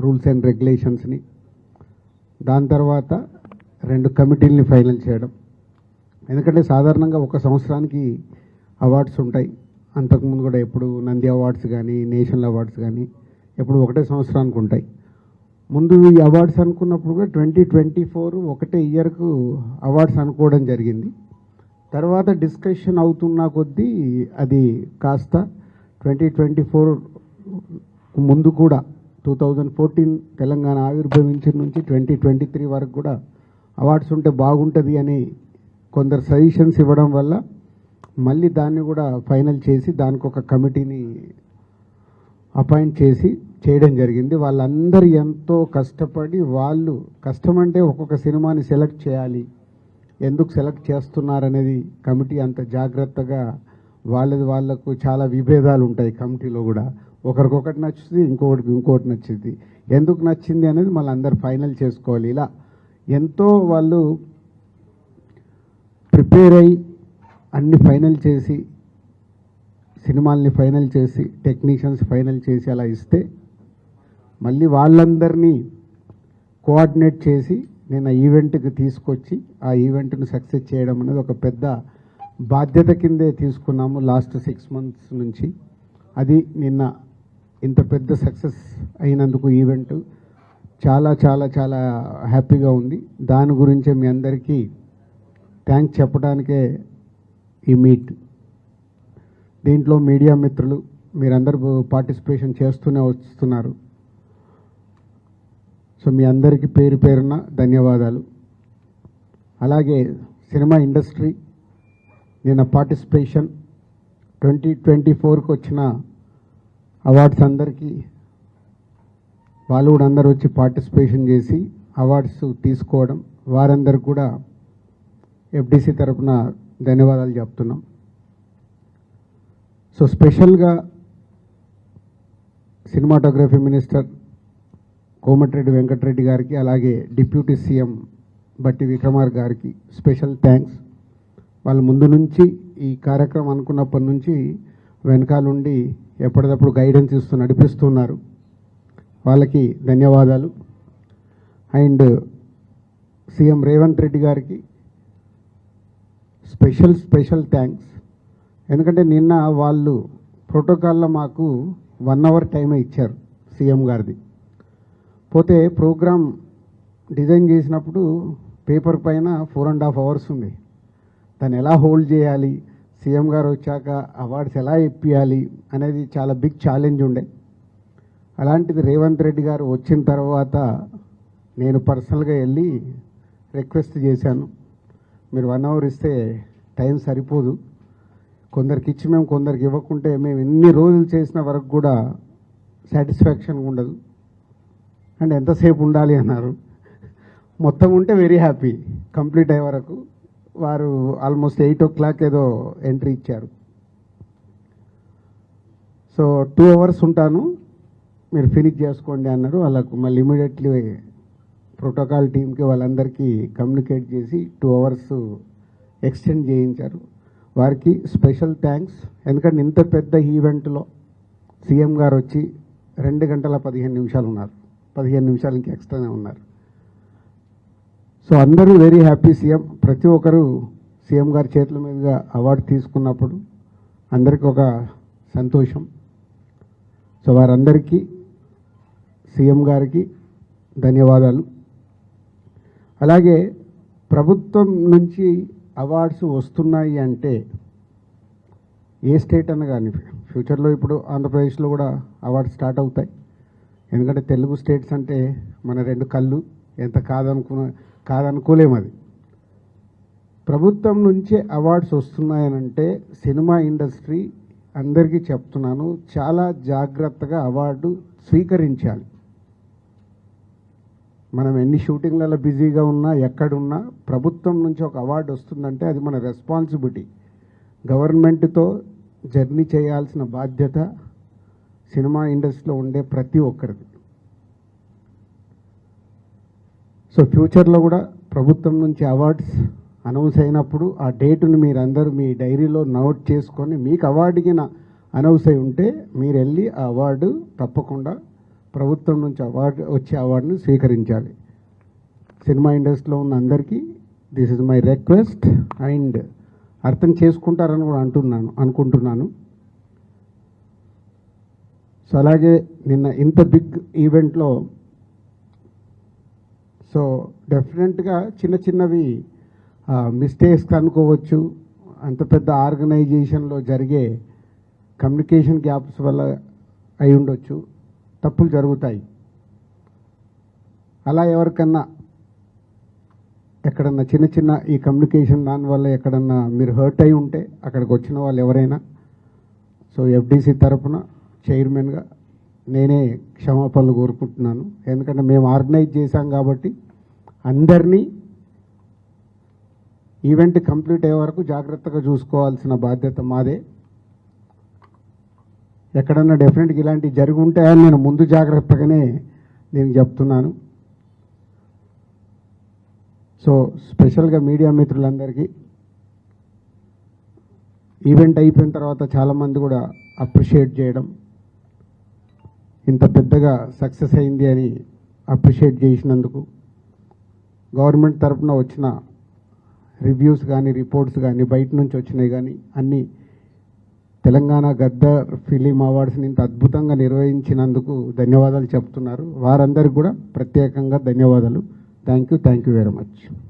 Rules and రెగ్యులేషన్స్ని. దాని తర్వాత రెండు కమిటీల్ని ఫైనల్ చేయడం. ఎందుకంటే సాధారణంగా ఒక సంవత్సరానికి అవార్డ్స్ ఉంటాయి. అంతకుముందు కూడా ఎప్పుడు నంది అవార్డ్స్ కానీ నేషనల్ అవార్డ్స్ కానీ ఎప్పుడు ఒకటే సంవత్సరానికి ఉంటాయి. ముందు ఈ అవార్డ్స్ అనుకున్నప్పుడు కూడా ట్వంటీ ట్వంటీ ఫోర్ ఒకటే ఇయర్కు అవార్డ్స్ అనుకోవడం జరిగింది. తర్వాత డిస్కషన్ అవుతున్న కొద్దీ అది కాస్త ట్వంటీ ట్వంటీ ఫోర్ ముందు కూడా టూ థౌజండ్ ఫోర్టీన్ తెలంగాణ ఆవిర్భవించిన నుంచి ట్వంటీ ట్వంటీ త్రీ వరకు కూడా అవార్డ్స్ ఉంటే బాగుంటుంది అని కొందరు సజెషన్స్ ఇవ్వడం వల్ల మళ్ళీ దాన్ని కూడా ఫైనల్ చేసి దానికి ఒక కమిటీని అపాయింట్ చేసి చేయడం జరిగింది. వాళ్ళందరూ ఎంతో కష్టపడి వాళ్ళు కష్టం అంటే ఒక్కొక్క సినిమాని సెలెక్ట్ చేయాలి. ఎందుకు సెలెక్ట్ చేస్తున్నారనేది కమిటీ అంత జాగ్రత్తగా వాళ్ళది వాళ్ళకు చాలా విభేదాలు ఉంటాయి కమిటీలో కూడా. ఒకరికొకటి నచ్చుతుంది ఇంకొకటికి ఇంకొకటి నచ్చింది ఎందుకు నచ్చింది అనేది మళ్ళీ అందరు ఫైనల్ చేసుకోవాలి. ఇలా ఎంతో వాళ్ళు ప్రిపేర్ అయ్యి అన్ని ఫైనల్ చేసి సినిమాల్ని ఫైనల్ చేసి టెక్నీషియన్స్ ఫైనల్ చేసి అలా ఇస్తే మళ్ళీ వాళ్ళందరినీ కోఆర్డినేట్ చేసి నేను ఆ ఈవెంట్కి తీసుకొచ్చి ఆ ఈవెంట్ను సక్సెస్ చేయడం అనేది ఒక పెద్ద బాధ్యత కిందే తీసుకున్నాము లాస్ట్ సిక్స్ మంత్స్ నుంచి. అది నిన్న ఇంత పెద్ద సక్సెస్ అయినందుకు ఈవెంట్ చాలా చాలా చాలా హ్యాపీగా ఉంది. దాని గురించే మీ అందరికీ థ్యాంక్స్ చెప్పడానికే ఈ మీట్. దీంట్లో మీడియా మిత్రులు మీరందరూ పార్టిసిపేషన్ చేస్తూనే వస్తున్నారు. సో మీ అందరికీ పేరు పేరున ధన్యవాదాలు. అలాగే సినిమా ఇండస్ట్రీ నిన్న పార్టిసిపేషన్ ట్వంటీ ట్వంటీ ఫోర్కి వచ్చిన అవార్డ్స్ అందరికీ వాళ్ళు కూడా అందరూ వచ్చి పార్టిసిపేషన్ చేసి అవార్డ్స్ తీసుకోవడం వారందరూ కూడా ఎఫ్డిసి తరఫున ధన్యవాదాలు చెప్తున్నాం. సో స్పెషల్గా సినిమాటోగ్రఫీ మినిస్టర్ కోమటిరెడ్డి వెంకటరెడ్డి గారికి అలాగే డిప్యూటీ సీఎం బట్టి విక్రమార్ గారికి స్పెషల్ థ్యాంక్స్. వాళ్ళ ముందు నుంచి ఈ కార్యక్రమం అనుకున్నప్పటి నుంచి వెనకాలండి ఎప్పటికప్పుడు గైడెన్స్ ఇస్తూ నడిపిస్తున్నారు. వాళ్ళకి ధన్యవాదాలు. అండ్ సీఎం రేవంత్ రెడ్డి గారికి స్పెషల్ స్పెషల్ థ్యాంక్స్ ఎందుకంటే నిన్న వాళ్ళు ప్రోటోకాల్లో మాకు వన్ అవర్ టైమే ఇచ్చారు సీఎం గారిది. పోతే ప్రోగ్రామ్ డిజైన్ చేసినప్పుడు పేపర్ పైన ఫోర్ అండ్ హాఫ్ అవర్స్ ఉంది. దాన్ని ఎలా హోల్డ్ చేయాలి? సీఎం గారు వచ్చాక అవార్డ్స్ ఎలా ఇప్పియాలి అనేది చాలా బిగ్ ఛాలెంజ్ ఉండే. అలాంటిది రేవంత్ రెడ్డి గారు వచ్చిన తర్వాత నేను పర్సనల్గా వెళ్ళి రిక్వెస్ట్ చేశాను. మీరు వన్ అవర్ ఇస్తే టైం సరిపోదు. కొందరికి ఇచ్చి మేము కొందరికి ఇవ్వకుంటే మేము ఎన్ని రోజులు చేసిన వరకు కూడా సాటిస్ఫాక్షన్ ఉండదు. అండ్ ఎంతసేపు ఉండాలి అన్నారు. మొత్తం ఉంటే వెరీ హ్యాపీ కంప్లీట్ అయ్యే వరకు. వారు ఆల్మోస్ట్ ఎయిట్ ఓ క్లాక్ ఏదో ఎంట్రీ ఇచ్చారు. సో టూ అవర్స్ ఉంటాను. మీరు ఫినిష్ చేసుకోండి అన్నారు. వాళ్ళకు మళ్ళీ ఇమీడియట్లీ ప్రోటోకాల్ టీంకి వాళ్ళందరికీ కమ్యూనికేట్ చేసి టూ అవర్స్ ఎక్స్టెండ్ చేయించారు. వారికి స్పెషల్ థ్యాంక్స్ ఎందుకంటే ఇంత పెద్ద ఈవెంట్లో సీఎం గారు వచ్చి రెండు గంటల పదిహేను నిమిషాలు ఉన్నారు. పదిహేను నిమిషాలు ఇంకా ఎక్స్ట్రానే ఉన్నారు. సో అందరూ వెరీ హ్యాపీ సీఎం. ప్రతి ఒక్కరు సీఎం గారి చేతుల మీదుగా అవార్డు తీసుకున్నప్పుడు అందరికీ ఒక సంతోషం. సో వారందరికీ సీఎం గారికి ధన్యవాదాలు. అలాగే ప్రభుత్వం నుంచి అవార్డ్స్ వస్తున్నాయి అంటే ఏ స్టేట్ అన్న కానీ ఫ్యూచర్లో ఇప్పుడు ఆంధ్రప్రదేశ్లో కూడా అవార్డ్స్ స్టార్ట్ అవుతాయి. ఎందుకంటే తెలుగు స్టేట్స్ అంటే మన రెండు కళ్ళు. ఎంత కాదనుకున్న కాదనుకోలేము అది. ప్రభుత్వం నుంచే అవార్డ్స్ వస్తున్నాయనంటే సినిమా ఇండస్ట్రీ అందరికీ చెప్తున్నాను చాలా జాగ్రత్తగా అవార్డు స్వీకరించాలి. మనం ఎన్ని షూటింగ్లలో బిజీగా ఉన్నా ఎక్కడున్నా ప్రభుత్వం నుంచి ఒక అవార్డు వస్తుందంటే అది మన రెస్పాన్సిబిలిటీ. గవర్నమెంట్తో జర్నీ చేయాల్సిన బాధ్యత సినిమా ఇండస్ట్రీలో ఉండే ప్రతి ఒక్కరిది. సో ఫ్యూచర్లో కూడా ప్రభుత్వం నుంచి అవార్డ్స్ అనౌన్స్ అయినప్పుడు ఆ డేటును మీరందరూ మీ డైరీలో నోట్ చేసుకొని మీకు అవార్డుకి నా అనౌన్స్ అయి ఉంటే మీరు వెళ్ళి ఆ అవార్డు తప్పకుండా ప్రభుత్వం నుంచి అవార్డు వచ్చే అవార్డుని స్వీకరించాలి. సినిమా ఇండస్ట్రీలో ఉన్న అందరికీ this is my request and అర్థం చేసుకుంటారని కూడా అంటున్నాను అనుకుంటున్నాను. సో అలాగే నిన్న ఇంత బిగ్ ఈవెంట్లో సో డెఫినెట్గా చిన్న చిన్నవి మిస్టేక్స్ అనుకోవచ్చు. అంత పెద్ద ఆర్గనైజేషన్లో జరిగే కమ్యూనికేషన్ గ్యాప్స్ వల్ల అయి ఉండొచ్చు. తప్పులు జరుగుతాయి. అలా ఎవరికన్నా ఎక్కడన్నా చిన్న చిన్న ఈ కమ్యూనికేషన్ దానివల్ల ఎక్కడన్నా మీరు హర్ట్ అయి ఉంటే అక్కడికి వచ్చిన వాళ్ళు ఎవరైనా సో ఎఫ్డీసీ తరఫున చైర్మన్గా నేనే క్షమాపణలు కోరుకుంటున్నాను. ఎందుకంటే మేము ఆర్గనైజ్ చేశాం కాబట్టి అందరినీ ఈవెంట్ కంప్లీట్ అయ్యే వరకు జాగ్రత్తగా చూసుకోవాల్సిన బాధ్యత మాదే. ఎక్కడన్నా డెఫినెట్గా ఇలాంటివి జరిగి ఉంటాయని నేను ముందు జాగ్రత్తగానే నేను చెప్తున్నాను. సో స్పెషల్గా మీడియా మిత్రులందరికీ ఈవెంట్ అయిపోయిన తర్వాత చాలామంది కూడా అప్రిషియేట్ చేయడం ఇంత పెద్దగా సక్సెస్ అయింది అని అప్రిషియేట్ చేసినందుకు గవర్నమెంట్ తరఫున వచ్చిన రివ్యూస్ కానీ రిపోర్ట్స్ కానీ బయట నుంచి వచ్చినాయి కానీ అన్నీ తెలంగాణ గద్దర్ ఫిలిం అవార్డ్స్ని ఇంత అద్భుతంగా నిర్వహించినందుకు ధన్యవాదాలు చెప్తున్నారు. వారందరికీ కూడా ప్రత్యేకంగా ధన్యవాదాలు. Thank you thank you very much.